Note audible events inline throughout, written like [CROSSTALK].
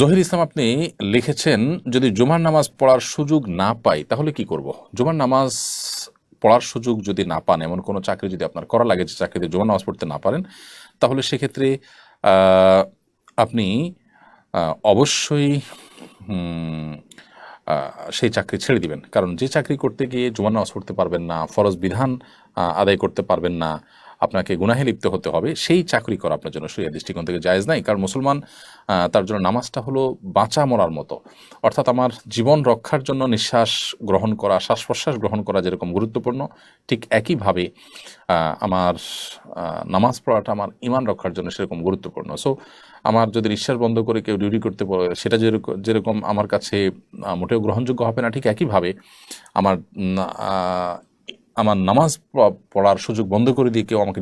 জহির ইসলাম, আপনি লিখেছেন, যদি জুমার নামাজ পড়ার সুযোগ না পাই, তাহলে কি করব? জুমার নামাজ পড়ার সুযোগ যদি না পান, এমন কোনো চাকরি যদি আপনার করা লাগে যে চাকরিতে জুমার নামাজ পড়তে না পারেন, তাহলে সেক্ষেত্রে আপনি অবশ্যই সেই চাকরি ছেড়ে দিবেন। কারণ যে চাকরি করতে গিয়ে জুমার নামাজ পড়তে পারবেন না, ফরজ বিধান আদায় করতে পারবেন না আপনাকে গুনাহে লিপ্ত হতে হবে, সেই চাকরি করা আপনার জন্য শরীর দৃষ্টিকোণ থেকে জায়েজ নাই। কারণ মুসলমান তার জন্য নামাজটা হলো বাঁচা মরার মতো। অর্থাৎ আমার জীবন রক্ষার জন্য নিঃশ্বাস গ্রহণ করা শ্বাস প্রশ্বাস গ্রহণ করা যেরকম গুরুত্বপূর্ণ, ঠিক একইভাবে আমার নামাজ পড়াটা আমার ইমান রক্ষার জন্য সেরকম গুরুত্বপূর্ণ। সো আমার যদি নিঃশ্বাস বন্ধ করে কেউ ডিউটি করতে বলে সেটা যেরকম আমার কাছে মোটেও গ্রহণযোগ্য হবে না, ঠিক একইভাবে, আমার আমার নামাজ পড়ার সুযোগ বন্ধ করে দিয়ে কেউ আমাকে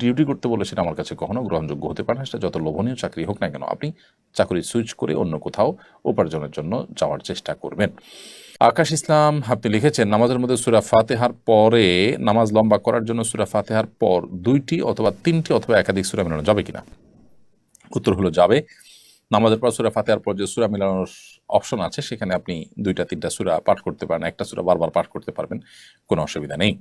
ডিউটি করতে বলে সেটা আমার কাছে কখনো গ্রহণযোগ্য হতে পারে না। সেটা যত লোভনীয় চাকরি হোক না কেন, আপনি চাকরি সুইচ করে অন্য কোথাও উপার্জনের জন্য যাওয়ার চেষ্টা করবেন। আকাশ ইসলাম, আপনি লিখেছেন, নামাজের মধ্যে সুরা ফাতেহার পরে নামাজ লম্বা করার জন্য সুরা ফাতেহার পর দুইটি অথবা তিনটি অথবা একাধিক সুরা মেলানো যাবে কিনা? উত্তর হলো যাবে। নামাজের পর সুরা ফাতেহার পর যে সুরা মেলানোর অপশন আছে, সেখানে আপনি দুইটা, তিনটা সুরা পাঠ করতে পারেন, একটা সুরা বারবার পাঠ করতে পারবেন, কোনো অসুবিধা নেই।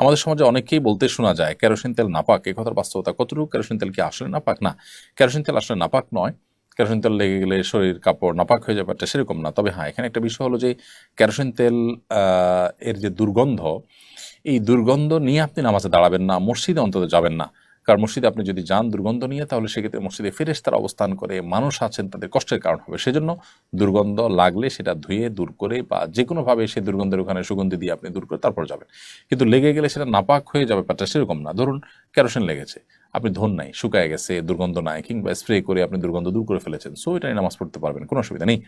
আমাদের সমাজে অনেকেই বলতে শোনা যায়, কেরোসিন তেল নাপাক, এ কথার বাস্তবতা কতটুকু? কেরোসিন তেল কি আসলে না নাপাক? না, কেরোসিন তেল আসলে নাপাক নয়। কেরোসিন তেল লেগে গেলে শরীর কাপড় নাপাক হয়ে যাবে একটা সেরকম না। তবে হ্যাঁ এখানে একটা বিষয় হলো যে, কেরোসিন তেল এর যে দুর্গন্ধ, এই দুর্গন্ধ নিয়ে আপনি নামাজে দাঁড়াবেন না, মসজিদে অন্তত যাবেন না। কারণ মসজিদে আপনি যদি যান দুর্গন্ধ নিয়ে, তাহলে সেক্ষেত্রে মসজিদে ফেরেস তারা অবস্থান করে, মানুষ আছেন তাদের কষ্টের কারণ হবে। সেজন্য দুর্গন্ধ লাগলে সেটা ধুয়ে, দূর করে বা যে কোনোভাবে সেই দুর্গন্ধের ওখানে সুগন্ধি দিয়ে আপনি দূর করে তারপর যাবেন। কিন্তু লেগে গেলে সেটা নাপাক হয়ে যাবে ব্যাপারটা সেরকম না। ধরুন কেরোসিন লেগেছে, আপনি ধন নাই, শুকায় গেছে, দুর্গন্ধ নাই, কিংবা স্প্রে করে আপনি দুর্গন্ধ দূর করে ফেলেছেন সো এটা নামাজ পড়তে পারবেন, কোনো অসুবিধা নেই।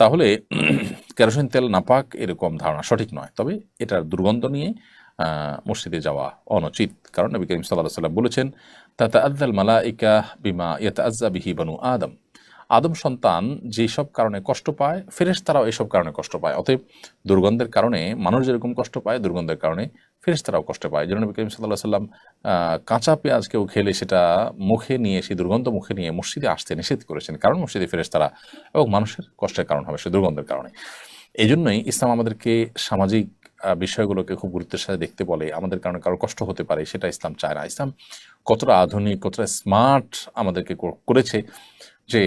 তাহলে কেরোসিন তেল নাপাক এরকম ধারণা সঠিক নয়। তবে এটার দুর্গন্ধ নিয়ে মসজিদে যাওয়া অনুচিত। কারণ নবী করিম সাল্লাহ সাল্লাম বলেছেন তাতা আদাল মালাইকা বিমা ইয়াতা আজ্জা বিহি বানু আদম। আদম সন্তান যেসব কারণে কষ্ট পায় ফেরেস তারাও এসব কারণে কষ্ট পায়। অতএব দুর্গন্ধের কারণে মানুষ যেরকম কষ্ট পায়, দুর্গন্ধের কারণে ফেরেস তারাও কষ্ট পায়। যেন নবী করিম সাল্লাহ সাল্লাম কাঁচা পেঁয়াজ কেউ খেলে সেটা মুখে নিয়ে, সেই দুর্গন্ধ মুখে নিয়ে মসজিদে আসতে নিষেধ করেছেন। কারণ মসজিদে ফেরেস তারা এবং মানুষের কষ্টের কারণ হবে, সে দুর্গন্ধের কারণে। এই জন্যই ইসলাম আমাদেরকে সামাজিক বিষয়গুলোকে খুব গুরুত্বের সাথে দেখতে বলে, আমাদের কারণে কারও কষ্ট হতে পারে, সেটা ইসলাম চায় না। ইসলাম কতটা আধুনিক, কতটা স্মার্ট আমাদেরকে করেছে যে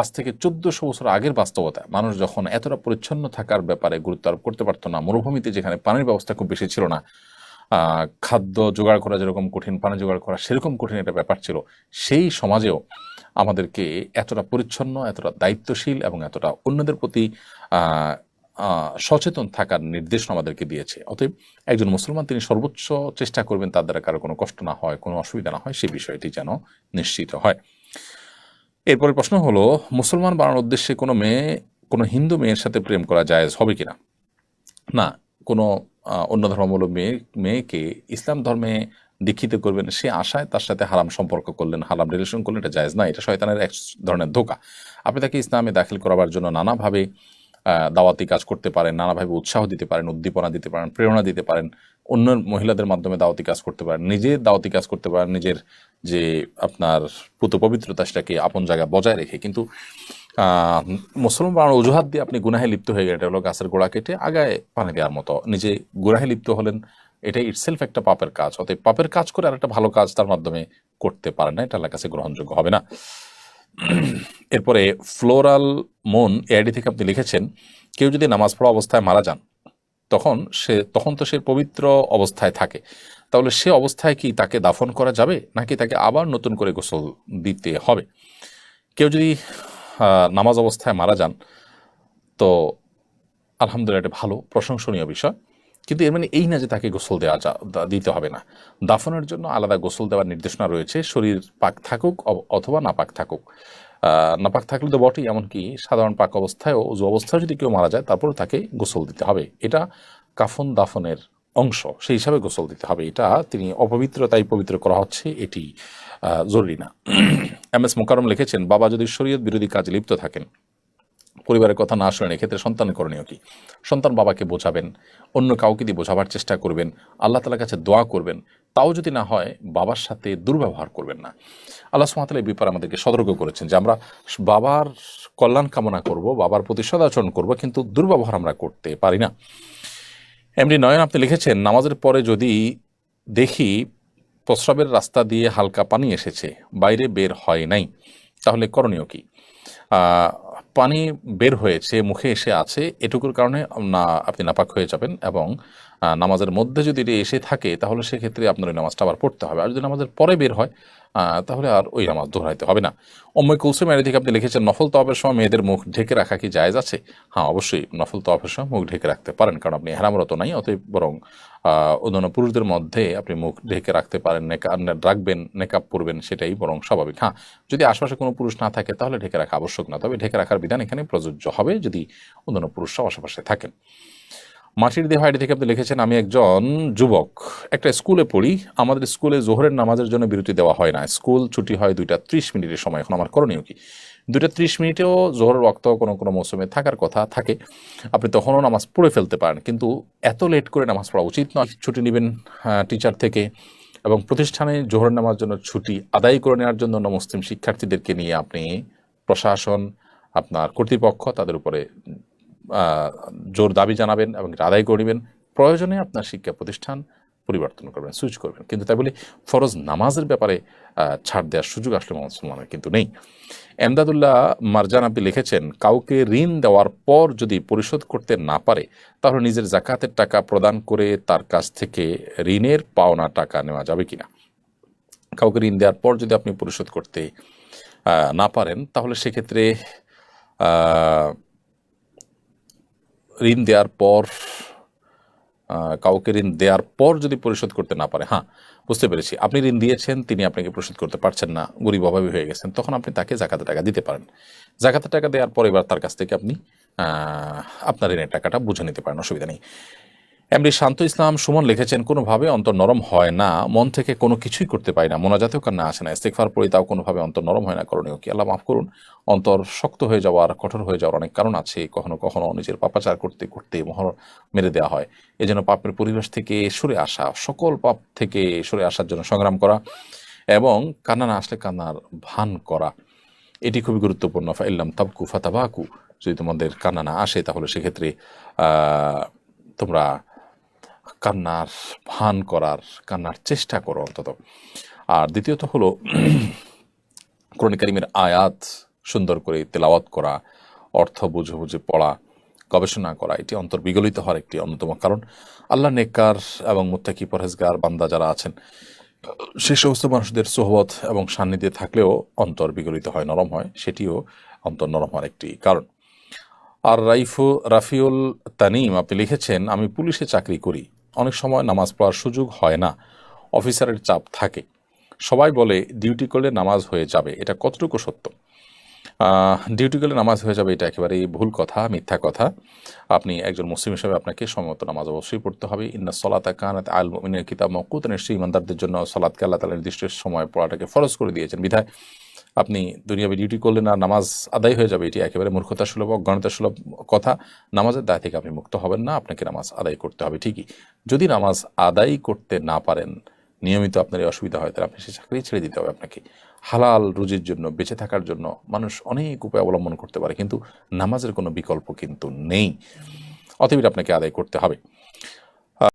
আজ থেকে চোদ্দশো বছর আগের বাস্তবতা, মানুষ যখন এতটা পরিচ্ছন্ন থাকার ব্যাপারে গুরুত্ব আরোপ করতে পারতো না, মরুভূমিতে যেখানে পানির ব্যবস্থা খুব বেশি ছিল না খাদ্য জোগাড় করা যেরকম কঠিন, পানি জোগাড় করা সেরকম কঠিন একটা ব্যাপার ছিল, সেই সমাজেও আমাদেরকে এতটা পরিচ্ছন্ন, এতটা দায়িত্বশীল এবং এতটা অন্যদের প্রতি সচেতন থাকার নির্দেশনা আমাদেরকে দিয়েছে। অতএব একজন মুসলমান তিনি সর্বোচ্চ চেষ্টা করবেন তার দ্বারা কারও কোনো কষ্ট না হয়, কোনো অসুবিধা না হয় সেই বিষয়টি যেন নিশ্চিত হয়। এরপরে প্রশ্ন হলো, মুসলমান বানানোর উদ্দেশ্যে কোনো মেয়ে, কোনো হিন্দু মেয়ের সাথে প্রেম করা জায়েজ হবে কিনা? না না কোনো অন্য ধর্মাবলম্বী মেয়ে, মেয়েকে ইসলাম ধর্মে দীক্ষিত করবেন, সে আশায় তার সাথে হারাম সম্পর্ক করলেন, হারাম রিলেশন করলেন, এটা জায়েজ না, এটা শয়তানের এক ধরনের ধোকা। আপনি তাকে ইসলামে দাখিল করাবার জন্য নানাভাবে দাওয়াতি কাজ করতে পারেন, নানাভাবে উৎসাহ দিতে পারেন, উদ্দীপনা দিতে পারেন, প্রেরণা দিতে পারেন, অন্য মহিলাদের মাধ্যমে দাওয়াতি কাজ করতে পারেন, নিজে দাওয়াতি কাজ করতে পারেন, নিজের যে আপনার পুত পবিত্রতা সেটাকে আপন জায়গায় বজায় রেখে। কিন্তু মুসলমান বানানোর অজুহাত দিয়ে আপনি গুনাহে লিপ্ত হয়ে গেলেন, এটা হলো গাছের গোড়া কেটে আগায় পানি দেওয়ার মতো। নিজে গুনাহে লিপ্ত হলেন এটা ইটসেলফ একটা পাপের কাজ। অতএব পাপের কাজ করে আর একটা ভালো কাজ তার মাধ্যমে করতে পারে না, এটা আল্লাহর কাছে গ্রহণযোগ্য হবে না। এরপরে, ফ্লোরাল মন এআইডি থেকে আপনি লিখেছেন, কেউ যদি নামাজ পড়া অবস্থায় মারা যান, তখন সে, তখন তো সে পবিত্র অবস্থায় থাকে। তাহলে সে অবস্থায় কি তাকে দাফন করা যাবে, নাকি তাকে আবার নতুন করে গোসল দিতে হবে? কেউ যদি নামাজ অবস্থায় মারা যান, তো আলহামদুলিল্লাহ এটা ভালো, প্রশংসনীয় বিষয়। কিন্তু এর মানে এই না যে তাকে গোসল দেওয়া যা দিতে হবে না। দাফনের জন্য আলাদা গোসল দেওয়ার নির্দেশনা রয়েছে। শরীর পাক থাকুক অথবা নাপাক থাকুক। নাপাক থাকলে তো বটেই, এমনকি সাধারণ পাক অবস্থায়ও উজু অবস্থায় যদি কেউ মারা যায় তারপরে তাকে গোসল দিতে হবে। এটা কাফন দাফনের অংশ, সেই হিসাবে গোসল দিতে হবে। এটা তিনি অপবিত্রতাই পবিত্র করা হচ্ছে, এটি জরুরি না। [CLEARS THROAT] এম এস মোকারম লিখেছেন, বাবা যদি শরীয়ত বিরোধী কাজে লিপ্ত থাকেন পরিবারের কথা না শুনেন এক্ষেত্রে সন্তান করণীয় কি? সন্তান বাবাকে বোঝাবেন, অন্য কাউকে দিয়ে বোঝাবার চেষ্টা করবেন, আল্লাহ তালার কাছে দোয়া করবেন, তাও যদি না হয় বাবার সাথে দুর্ব্যবহার করবেন না। আল্লাহ সুমাতাল এই ব্যাপারে আমাদেরকে সতর্ক করেছেন যে আমরা বাবার কল্যাণ কামনা করব, বাবার প্রতি সদাচরণ করব, কিন্তু দুর্ব্যবহার আমরা করতে পারি না। এমনি নয়ন আপনি লিখেছেন, নামাজের পরে যদি দেখি প্রস্রাবের রাস্তা দিয়ে হালকা পানি এসেছে, বাইরে বের হয় নাই, তাহলে করণীয় কি? পানি বের হয়েছে মুখে এসে আছে এটুকুর কারণে না আপনি নাপাক হয়ে যাবেন এবং নামাজের মধ্যে যদি এটি এসে থাকে, তাহলে সেক্ষেত্রে আপনার ওই নামাজটা আবার পড়তে হবে। আর যদি নামাজের পরে বের হয় তাহলে আর ওই নামাজ দোহরাইতে হবে না। অম্ময় কুলসুম এর থেকে আপনি লিখেছেন, নফল তওয়াফের সময় মেয়েদের মুখ ঢেকে রাখা কি জায়েজ আছে? হ্যাঁ অবশ্যই নফল তওয়াফের সময় মুখ ঢেকে রাখতে পারেন, কারণ আপনি হেরামরত নাই, অতএব বরং অন্যান্য পুরুষদের মধ্যে আপনি মুখ ঢেকে রাখতে পারেন, নেকা রাখবেন নেকাপ পরবেন, সেটাই বরং স্বাভাবিক। হ্যাঁ যদি আশপাশে কোনো পুরুষ না থাকে, তাহলে ঢেকে রাখা আবশ্যক না। তবে ঢেকে রাখার বিধান এখানে প্রযোজ্য হবে যদি অন্যান্য পুরুষরাও আশেপাশে থাকেন। মাটির দেহ আইডি থেকে আপনি লিখেছেন, আমি একজন যুবক। একটা স্কুলে পড়ি। আমাদের স্কুলে জোহরের নামাজের জন্য বিরতি দেওয়া হয় না। স্কুল ছুটি হয় দুইটা ত্রিশ মিনিটের সময়। এখন আমার করণীয় কি? দুইটা ত্রিশ মিনিটেও জোহরের রক্ত কোনো কোনো মৌসুমে থাকার কথা থাকে। আপনি তখনও নামাজ পড়ে ফেলতে পারেন। কিন্তু এত লেট করে নামাজ পড়া উচিত নয়। ছুটি নেবেন টিচার থেকে। এবং প্রতিষ্ঠানে জোহরের নামাজ জন্য ছুটি আদায় করে নেওয়ার জন্য মুসলিম শিক্ষার্থীদেরকে নিয়ে আপনি প্রশাসন, আপনার কর্তৃপক্ষ, তাদের উপরে জোর দাবি জানাবেন এবং আদায় করে নেবেন। প্রয়োজনে আপনার শিক্ষা প্রতিষ্ঠান পরিবর্তন করবেন সুইচ করবেন। কিন্তু তাই বলে, ফরজ নামাজের ব্যাপারে ছাড় দেওয়ার সুযোগ আসলে মুসলমানের কিন্তু নেই। এমদাদুল্লাহ মারজান আপনি লিখেছেন, কাউকে ঋণ দেওয়ার পর যদি পরিশোধ করতে না পারে, তাহলে নিজের জাকাতের টাকা প্রদান করে তার কাছ থেকে ঋণের পাওনা টাকা নেওয়া যাবে কিনা? কাউকে ঋণ দেওয়ার পর যদি আপনি পরিশোধ করতে না পারেন, তাহলে সেক্ষেত্রে ঋণ দেওয়ার পর কাউকে ঋণ দেওয়ার পর যদি পরিশোধ করতে না পারে হ্যাঁ বুঝতে পেরেছি। আপনি ঋণ দিয়েছেন, তিনি আপনাকে পরিশোধ করতে পারছেন না, গরিব অভাবী হয়ে গেছেন, তখন আপনি তাকে জাকাতে টাকা দিতে পারেন। জাকাতে টাকা দেওয়ার পর এবার তার কাছ থেকে আপনি আপনার ঋণের টাকাটা বুঝে নিতে পারেন, অসুবিধা নেই। এমনি শান্ত ইসলাম সুমন লিখেছেন, কোনোভাবে অন্তর নরম হয় না, মন থেকে কোনো কিছুই করতে পারি না, মোনাজাতেও কান্না আসে না ইস্তেকফার পড়ি তাও কোনোভাবে অন্তর নরম হয় না, করণীয় কি? আল্লাহ মাফ করুন, অন্তর শক্ত হয়ে যাওয়ার কঠোর হয়ে যাওয়ার অনেক কারণ আছে, কখনো কখনো নিজের পাপাচার করতে করতে মোহর মেরে দেওয়া হয়। এই জন্য পাপের পরিবেশ থেকে সরে আসা, সকল পাপ থেকে সরে আসার জন্য সংগ্রাম করা এবং কান্না না আসলে কান্নার ভান করা। এটি খুবই গুরুত্বপূর্ণ। ফাইল্লাম তাবকু ফাতাবাকু। যদি তোমাদের কান্না না আসে তাহলে সেক্ষেত্রে তোমরা কান্নার ভান করার, কান্নার চেষ্টা করো অন্তত। আর দ্বিতীয়ত হলো, কোরআন কারিমের আয়াত সুন্দর করে তেলাওয়াত করা, অর্থ বুঝে বুঝে পড়া, গবেষণা করা, এটি অন্তর বিগলিত হওয়ার একটি অন্যতম কারণ। আল্লাহ নেককার এবং মুত্তাকি পরহেজগার, বান্দা যারা আছেন, সে সমস্ত মানুষদের সোহবত এবং সান্নিধ্যে থাকলেও অন্তর বিগলিত হয়, নরম হয়, সেটিও অন্তর নরম হওয়ার একটি কারণ। আর রাইফু, রাফিউল তানিম, আপনি লিখেছেন, আমি পুলিশে চাকরি করি। অনেক সময় নামাজ পড়ার সুযোগ হয় না। অফিসারের চাপ থাকে। সবাই বলে, ডিউটি করলে নামাজ হয়ে যাবে। এটা কতটুকু সত্য? ডিউটি করলে নামাজ হয়ে যাবে, এটা একেবারেই ভুল কথা, মিথ্যা কথা। আপনি একজন মুসলিম হিসেবে আপনাকে সময়মতো নামাজ অবশ্যই পড়তে হবে। ইন্না সলাতা কানাত আল মিনের কিতাব মকুত নিশ্চয়ই ইমানদারদের জন্য সলাদকে আল্লাহ তালা নির্দিষ্ট সময় পড়াটাকে ফরজ করে দিয়েছেন বিধায়। আপনি দুনিয়াবি ডিউটি করলেন আর নামাজ আদায় হয়ে যাবে, এটি একেবারে মূর্খতা সুলভ অজ্ঞানতা সুলভ কথা। নামাজের দায় থেকে আপনি মুক্ত হবেন না, আপনাকে নামাজ আদায় করতে হবে, ঠিকই। যদি নামাজ আদায় করতে না পারেন, নিয়মিত আপনার এই অসুবিধা হয়, তাহলে আপনি সে চাকরি ছেড়ে দিতে হবে আপনাকে। হালাল রুজির জন্য, বেঁচে থাকার জন্য মানুষ অনেক উপায় অবলম্বন করতে পারে, কিন্তু নামাজের কোনো বিকল্প কিন্তু নেই। অতএব আপনাকে আদায় করতে হবে।